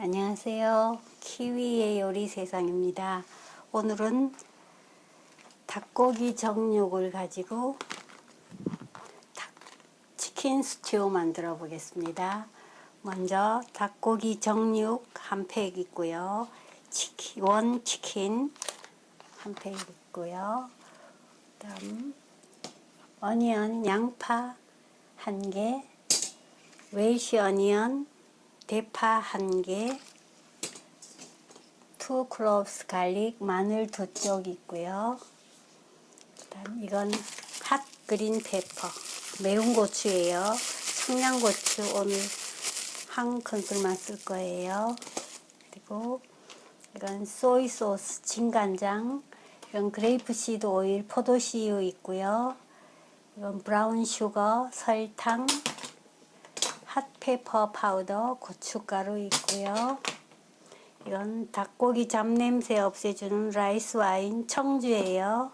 안녕하세요. 키위의 요리 세상입니다. 오늘은 닭고기 정육을 가지고 닭- 치킨 스튜 만들어 보겠습니다. 먼저 닭고기 정육 한 팩 있고요. 치킨, 원 치킨 한 팩 있고요. 그다음 어니언 양파 한 개, 웰시 어니언 대파 한 개, 투 클로브스 갈릭 마늘 두쪽 있고요. 그다음 이건 핫 그린 페퍼 매운 고추예요. 청양고추 오늘 한 큰술만 쓸 거예요. 그리고 이건 소이 소스 진간장, 이건 그레이프 시드 오일 포도씨유 있고요. 이건 브라운 슈거, 설탕, 핫 페퍼 파우더, 고춧가루 있고요. 이건 닭고기 잡냄새 없애주는 라이스 와인 청주예요.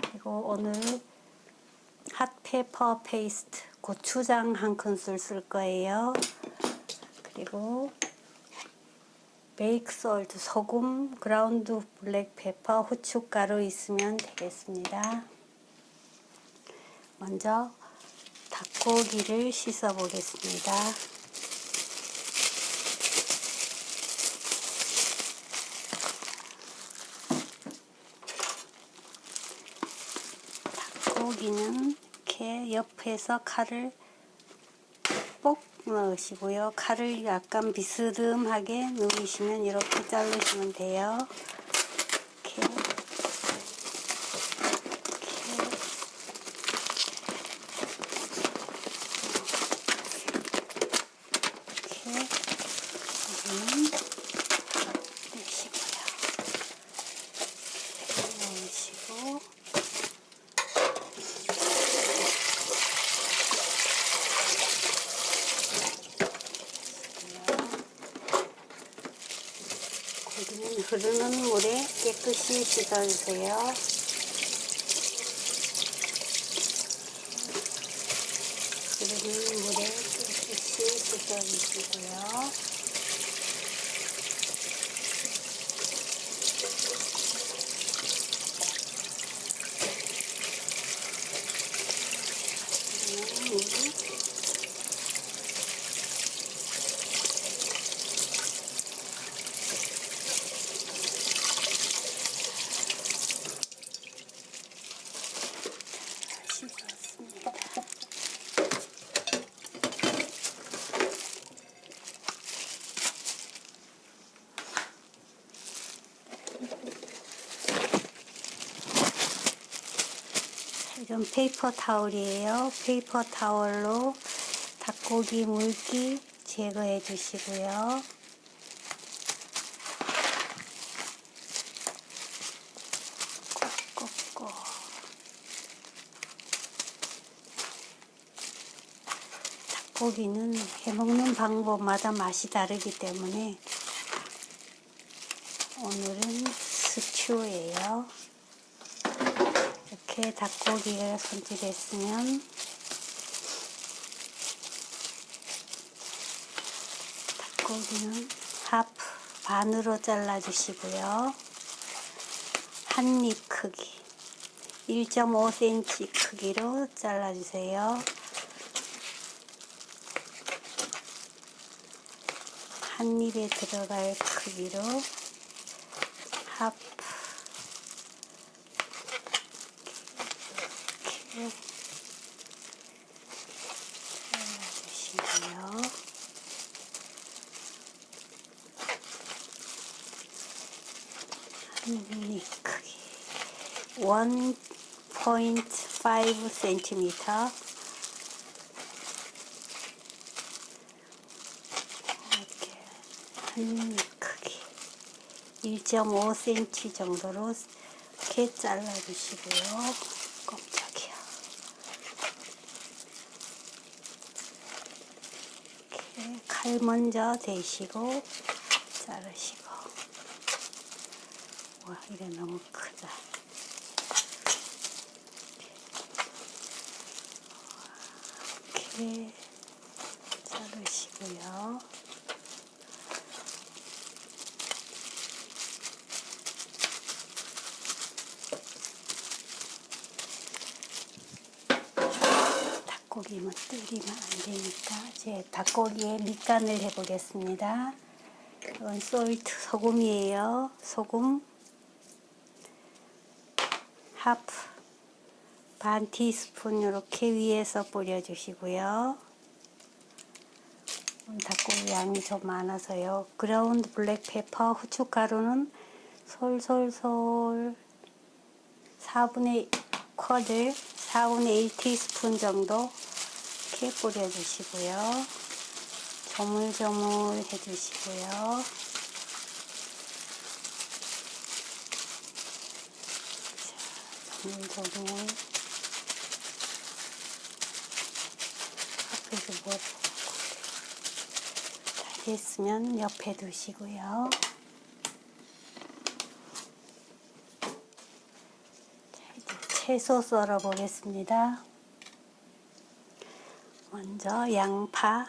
그리고 오늘 핫페퍼 페이스트, 고추장 한 큰술 쓸 거예요. 그리고 베이크 솔트, 소금, 그라운드 블랙 페퍼, 후춧가루 있으면 되겠습니다. 먼저 닭고기를 씻어 보겠습니다. 닭고기는 이렇게 옆에서 칼을 뽁 넣으시고요. 칼을 약간 비스듬하게 누르시면 이렇게 자르시면 돼요. 이렇게 이렇게 이렇게 여기는 내시고요. 이렇게 내시고 고기는 흐르는 물에 깨끗이 씻어주세요. 흐르는 물에 깨끗이 씻어주시고요. 흐르는 물. 씻었습니다. 이건 페이퍼 타올이에요. 페이퍼 타올로 닭고기 물기 제거해 주시고요. 닭고기는 해먹는 방법마다 맛이 다르기 때문에 오늘은 스튜예요. 이렇게 닭고기가 손질했으면 닭고기는 하프 반으로 잘라주시고요. 한 입 크기 1.5cm 크기로 잘라주세요. 한 입에 들어갈 크기로 하프 이렇게 잘라주시고요. 한입 크기 1.5cm 이렇게 한입 크기 1.5cm 정도로 이렇게 잘라주시고요. 깜짝이야. 이렇게 칼 먼저 대시고 자르시고. 와, 이래 너무 크다. 이렇게 자르시고요. 닭고기만 뜨리면 안 되니까 제 닭고기에 밑간을 해보겠습니다. 이건 솔트 소금이에요. 소금 하프 반 티스푼 이렇게 위에서 뿌려주시고요. 닭고기 양이 좀 많아서요. 그라운드 블랙페퍼 후춧가루는 솔솔솔 4분의 쿼들 4분의 1 티스푼 정도 이렇게 뿌려주시고요. 조물조물 해주시고요. 자, 조물조물 앞에서 뭐 다 됐으면 옆에 두시고요. 자, 이제 채소 썰어 보겠습니다. 먼저 양파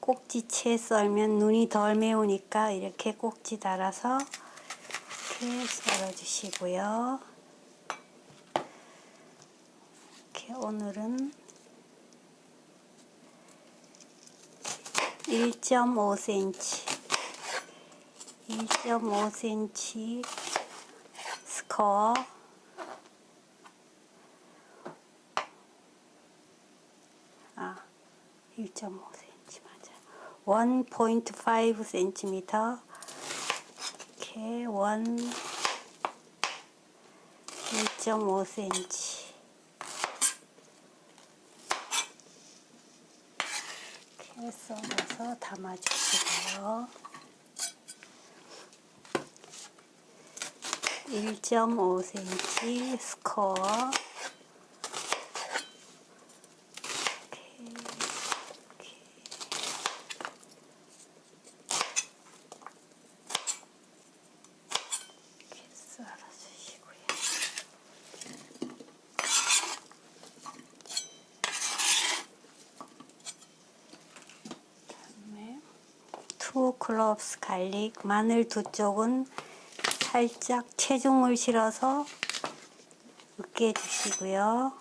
꼭지채 썰면 눈이 덜 매우니까 이렇게 꼭지 달아서 이렇게 썰어 주시고요. 이렇게 오늘은 1.5cm 1.5cm 스커 아 1.5cm 맞아 1.5cm 이렇게 1 1.5cm 이렇게 썰어서 담아주시고요. 1.5cm 스코어 이렇게, 이렇게. 이렇게 썰어주시고요. 그다음에 투 클럽스 갈릭 마늘 두 쪽은 살짝 체중을 실어서 으깨 주시고요.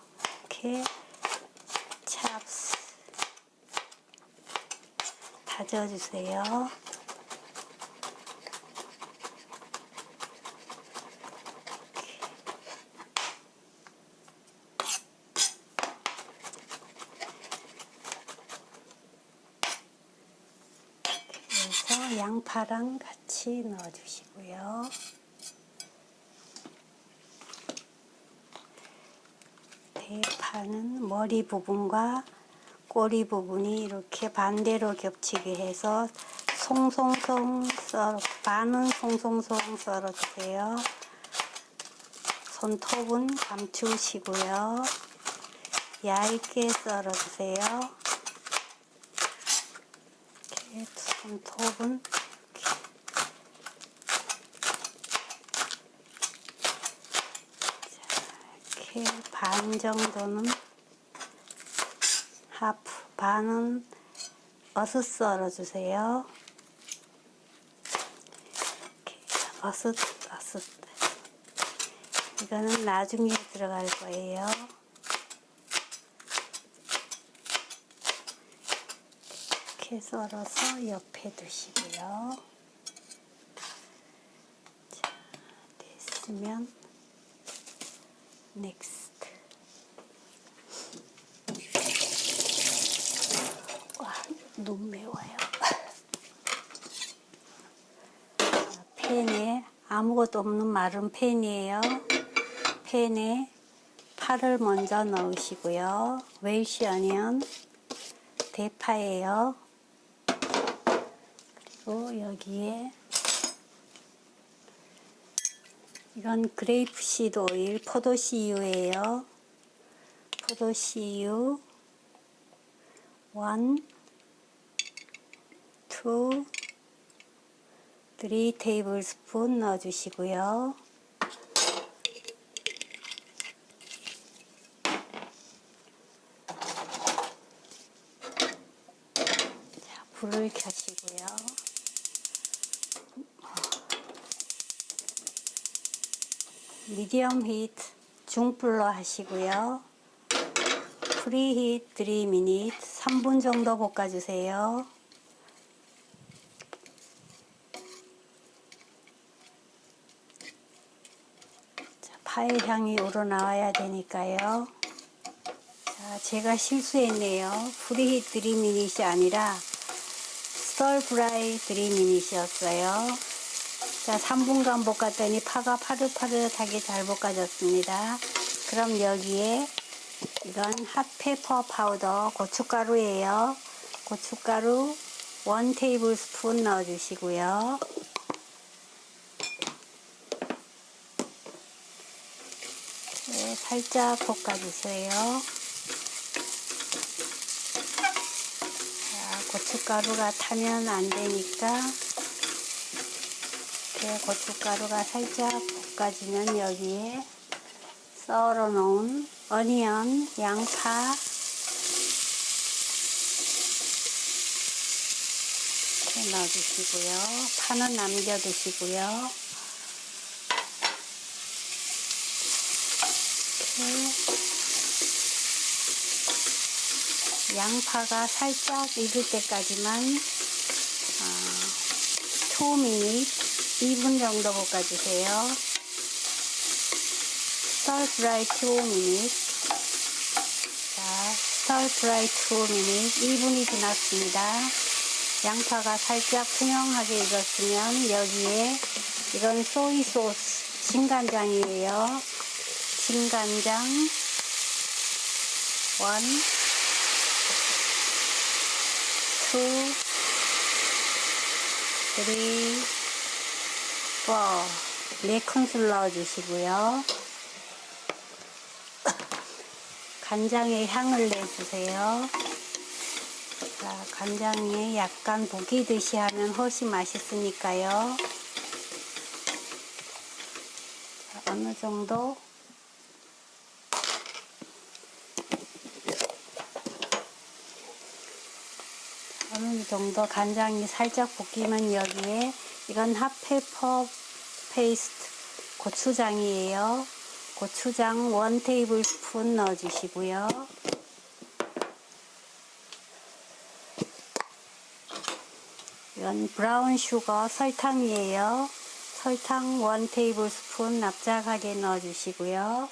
이렇게 찹스 다져 주세요. 그래서 양 파랑 같이 넣어 주시고요. 대파는 머리 부분과 꼬리 부분이 이렇게 반대로 겹치게 해서 송송송 썰어 반은 송송송 썰어 주세요. 손톱은 감추시고요. 얇게 썰어 주세요. 이렇게 손톱은 이렇게 반 정도는 하프 반은 어슷 썰어 주세요. 이렇게 어슷 어슷 이거는 나중에 들어갈 거예요. 이렇게 썰어서 옆에 두시고요. 자, 됐으면 넥스트. 와, 너무 매워요. 자, 팬에 아무것도 없는 마른 팬이에요. 팬에 파를 먼저 넣으시고요. 웰시 어니언 대파예요. 그리고 여기에 이건 그레이프 시드 오일 포도씨유예요. 포도씨유 1 2 3 테이블 스푼 넣어 주시고요. 자, 불을 켜시고요. 미디엄 히트 중불로 하시고요. 프리 히트 3미닛 3분 정도 볶아주세요. 자, 파의 향이 우러나와야 되니까요. 자, 제가 실수했네요. 프리 히트 3미닛이 아니라 스털 프라이 3미닛이었어요. 자, 3분간 볶았더니 파가 파릇파릇하게 잘 볶아졌습니다. 그럼 여기에 이건 핫페퍼 파우더 고춧가루예요. 고춧가루 1 테이블 스푼 넣어주시고요. 네, 살짝 볶아주세요. 자, 고춧가루가 타면 안 되니까 이렇게 고춧가루가 살짝 볶아지면 여기에 썰어 놓은 어니언, 양파 이렇게 넣어주시고요. 파는 남겨두시고요. 양파가 살짝 익을 때까지만 어, 2미닛 2분 정도 볶아주세요. stir fry 2미닛 자, stir fry 2미닛 1분이 지났습니다. 양파가 살짝 투명하게 익었으면 여기에 이건 소이 소스 진간장이에요. 진간장 1 2 3 4 4큰술 넣어주시고요. 간장에 향을 내주세요. 자, 간장에 약간 볶이듯이 하면 훨씬 맛있으니까요. 자, 어느 정도 어느 정도 간장이 살짝 볶이면 여기에 이건 핫페퍼 페이스트 고추장이에요. 고추장 1 테이블 스푼 넣어주시고요. 이건 브라운 슈거 설탕이에요. 설탕 1 테이블 스푼 납작하게 넣어주시고요.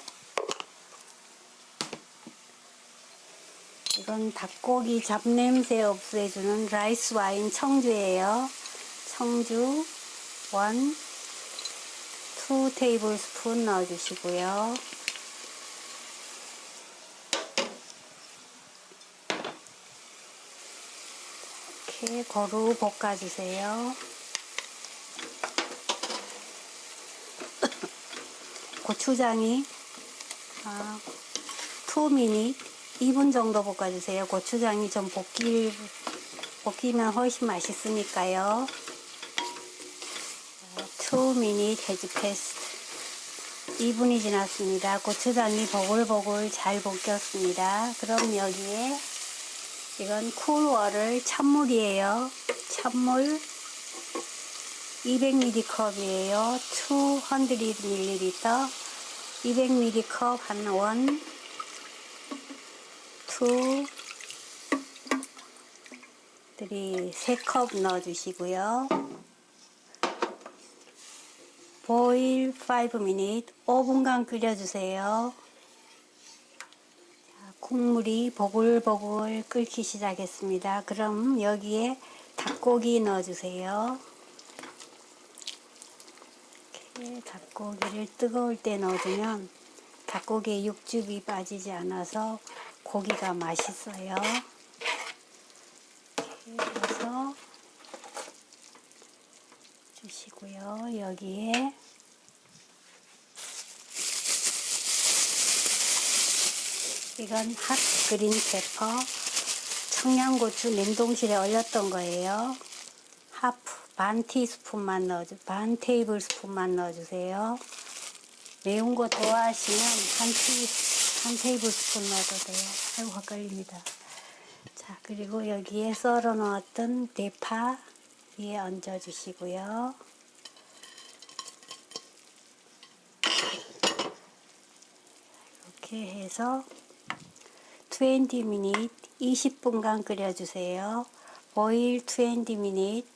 이건 닭고기 잡냄새 없애주는 라이스 와인 청주예요. 청주 1, 2 테이블 스푼 넣어주시고요. 이렇게 거루 볶아주세요. 고추장이 아, 2미닛 2분 정도 볶아주세요. 고추장이 좀 볶일, 볶이면 훨씬 맛있으니까요. 2미닛 해지 페스트 2분이 지났습니다. 고추장이 보글보글 잘 볶였습니다. 그럼 여기에 이건 쿨워를 찬물이에요. 찬물 200ml 컵이에요. 200ml 200ml 컵한 원, 투, 쓰리, 세컵 넣어주시고요. 보일 5미닛 5분간 끓여주세요. 자, 국물이 보글보글 끓기 시작했습니다. 그럼 여기에 닭고기 넣어주세요. 이렇게 닭고기를 뜨거울 때 넣어주면 닭고기에 육즙이 빠지지 않아서 고기가 맛있어요. 이렇게 해서 주시고요. 여기에 이건 핫 그린 페퍼 청양고추 냉동실에 얼렸던 거예요. 하프 반 티스푼만 넣어주 반 테이블 스푼만 넣어주세요. 매운 거 좋아하시면 한, 티, 한 테이블 스푼 넣어도 돼요. 아이고 헷갈립니다. 자 그리고 여기에 썰어 놓았던 대파 위에 얹어 주시고요. 이렇게 해서 20 minute 20분간 끓여주세요. boil 20 minute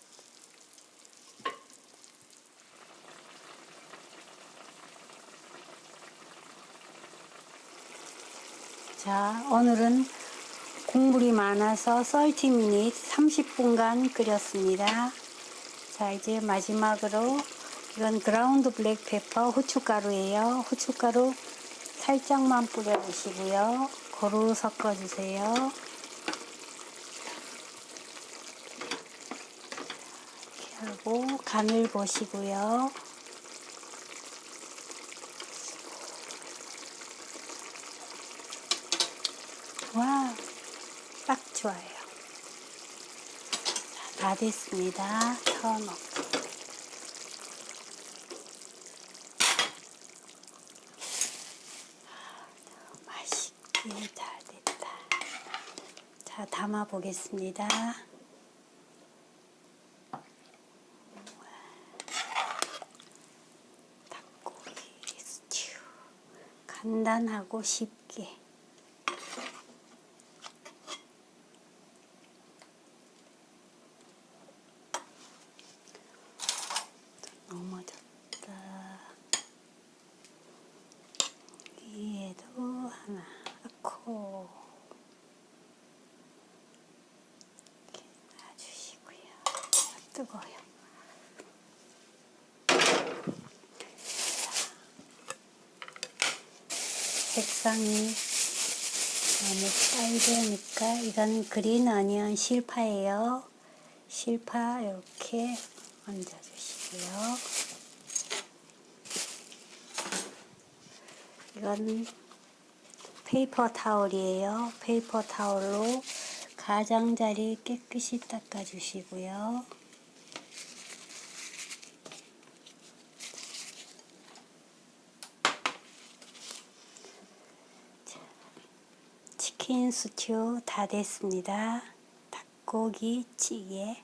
자, 오늘은 국물이 많아서 30 minute 30분간 끓였습니다. 자, 이제 마지막으로 이건 그라운드 블랙 페퍼 후춧가루예요. 후춧가루 살짝만 뿌려주시고요. 고루 섞어주세요. 이렇게 하고 간을 보시고요. 와, 딱 좋아요. 자, 다 됐습니다. 맛있 게잘 됐다. 자, 담아 보겠습니다. 닭고기 스튜. 간단하고 쉽게. 넘어졌다. 위에도 하나 넣고 이렇게 놔주시고요. 아, 뜨거워요. 색상이 너무 빨개니까 이건 그린 어니언 실파예요. 실파 이렇게 얹어주시고요. 이건 페이퍼 타올이에요. 페이퍼 타올로 가장자리 깨끗이 닦아주시고요. 자, 치킨 스튜 다 됐습니다. 닭고기 찌개